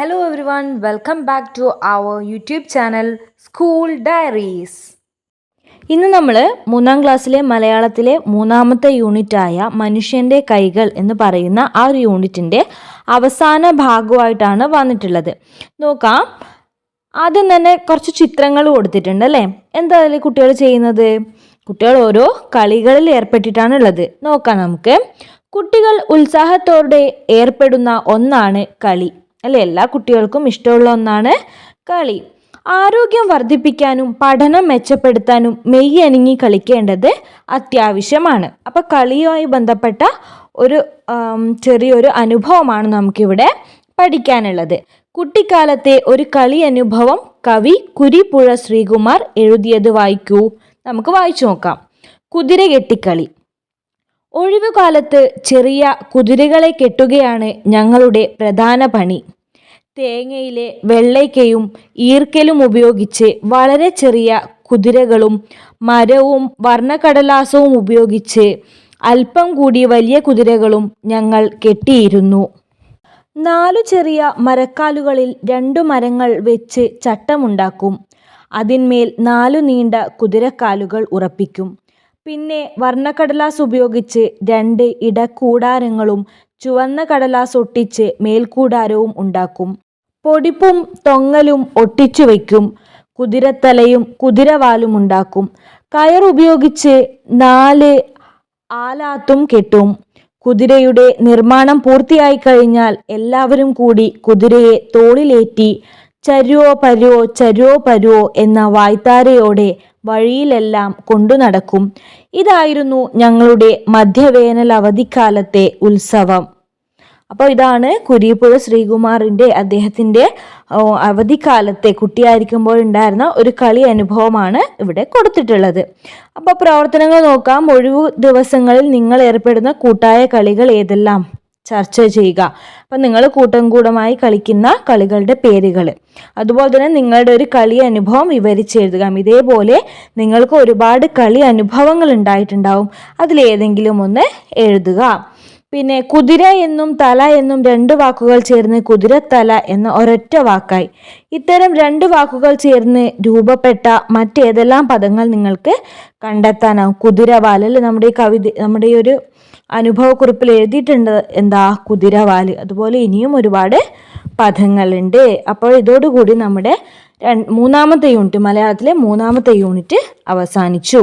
Hello one welcome back to our YouTube channel school diaries ഇന്ന് നമ്മൾ മൂന്നാം ക്ലാസ്സിലെ മലയാളത്തിലെ മൂന്നാമത്തെ യൂണിറ്റായ മനുഷ്യന്റെ കൈകൾ എന്ന് പറയുന്ന ആ ഒരു യൂണിറ്റിന്റെ അവസാന ഭാഗമായിട്ടാണ് വന്നിട്ടുള്ളത്. നോക്കാം. ആദ്യം തന്നെ കുറച്ച് ചിത്രങ്ങൾ കൊടുത്തിട്ടുണ്ട് അല്ലേ? എന്താ അതിൽ കുട്ടികൾ ചെയ്യുന്നത്? കുട്ടികൾ ഓരോ കളികളിൽ ഏർപ്പെട്ടിട്ടാണ് ഉള്ളത്. നോക്കാം നമുക്ക്. കുട്ടികൾ ഉത്സാഹത്തോടെ ഏർപ്പെടുന്ന ഒന്നാണ് കളി. അല്ലെ? എല്ലാ കുട്ടികൾക്കും ഇഷ്ടമുള്ള ഒന്നാണ് കളി. ആരോഗ്യം വർദ്ധിപ്പിക്കാനും പഠനം മെച്ചപ്പെടുത്താനും മെയ്യ് അനങ്ങി കളിക്കേണ്ടത് അത്യാവശ്യമാണ്. അപ്പോൾ കളിയുമായി ബന്ധപ്പെട്ട ഒരു ചെറിയൊരു അനുഭവമാണ് നമുക്കിവിടെ പഠിക്കാനുള്ളത്. കുട്ടിക്കാലത്തെ ഒരു കളി അനുഭവം കവി കുരിപ്പുഴ ശ്രീകുമാർ എഴുതിയത് വായിക്കൂ. നമുക്ക് വായിച്ചു നോക്കാം. കുതിര കെട്ടിക്കളി. ഒഴിവുകാലത്ത് ചെറിയ കുതിരകളെ കെട്ടുകയാണ് ഞങ്ങളുടെ പ്രധാന പണി. തേങ്ങയിലെ വെള്ളയ്ക്കയും ഈർക്കലും ഉപയോഗിച്ച് വളരെ ചെറിയ കുതിരകളും മരവും വർണക്കടലാസവും ഉപയോഗിച്ച് അല്പം കൂടി വലിയ കുതിരകളും ഞങ്ങൾ കെട്ടിയിരുന്നു. നാലു ചെറിയ മരക്കാലുകളിൽ രണ്ടു മരങ്ങൾ വെച്ച് ചട്ടമുണ്ടാക്കും. അതിന്മേൽ നാലു നീണ്ട കുതിരക്കാലുകൾ ഉറപ്പിക്കും. പിന്നെ വർണക്കടലാസ് ഉപയോഗിച്ച് രണ്ട് ഇടക്കൂടാരങ്ങളും ചുവന്ന കടലാസ് ഒട്ടിച്ച് മേൽക്കൂടാരവും ഉണ്ടാക്കും. പൊടിപ്പും തൊങ്ങലും ഒട്ടിച്ചു വയ്ക്കും. കുതിരത്തലയും കുതിരവാലും ഉണ്ടാക്കും. കയർ ഉപയോഗിച്ച് നാല് ആലാത്തും കെട്ടും. കുതിരയുടെ നിർമ്മാണം പൂർത്തിയായി കഴിഞ്ഞാൽ എല്ലാവരും കൂടി കുതിരയെ തോളിലേറ്റി ചരുവോ പരുവോ ചരുവോ പരുവോ എന്ന വായ്ത്താരയോടെ വഴിയിലെല്ലാം കൊണ്ടു നടക്കും. ഇതായിരുന്നു ഞങ്ങളുടെ മധ്യവേനൽ അവധിക്കാലത്തെ ഉത്സവം. അപ്പോൾ ഇതാണ് കുരിപ്പുഴ ശ്രീകുമാറിന്റെ അദ്ദേഹത്തിന്റെ അവധിക്കാലത്തെ കുട്ടിയായിരിക്കുമ്പോൾ ഉണ്ടായിരുന്ന ഒരു കളി അനുഭവമാണ് ഇവിടെ കൊടുത്തിട്ടുള്ളത്. അപ്പോൾ പ്രവർത്തനങ്ങൾ നോക്കാം. ഒഴിവു ദിവസങ്ങളിൽ നിങ്ങൾ ഏർപ്പെടുന്ന കൂട്ടായ കളികൾ ഏതെല്ലാം? ചർച്ച ചെയ്യുക. അപ്പം നിങ്ങൾ കൂട്ടം കൂടമായി കളിക്കുന്ന കളികളുടെ പേരുകൾ അതുപോലെ തന്നെ നിങ്ങളുടെ ഒരു കളി അനുഭവം വിവരിച്ചെഴുതുക. ഇതേപോലെ നിങ്ങൾക്ക് ഒരുപാട് കളി അനുഭവങ്ങൾ ഉണ്ടായിട്ടുണ്ടാവും. അതിലേതെങ്കിലും ഒന്ന് എഴുതുക. പിന്നെ കുതിര എന്നും തല എന്നും രണ്ട് വാക്കുകൾ ചേർന്ന് കുതിരത്തല എന്ന ഒരൊറ്റ വാക്കായി. ഇത്തരം രണ്ട് വാക്കുകൾ ചേർന്ന് രൂപപ്പെട്ട മറ്റേതെല്ലാം പദങ്ങൾ നിങ്ങൾക്ക് കണ്ടെത്താനാവും. കുതിരവാൽ അല്ലെ നമ്മുടെ ഈ കവിത നമ്മുടെ ഈ ഒരു അനുഭവക്കുറിപ്പിൽ എഴുതിയിട്ടുണ്ട് എന്താ? കുതിരവാൽ. അതുപോലെ ഇനിയും ഒരുപാട് പദങ്ങളുണ്ട്. അപ്പോൾ ഇതോടുകൂടി നമ്മുടെ മൂന്നാമത്തെ യൂണിറ്റ് മലയാളത്തിലെ മൂന്നാമത്തെ യൂണിറ്റ് അവസാനിച്ചു.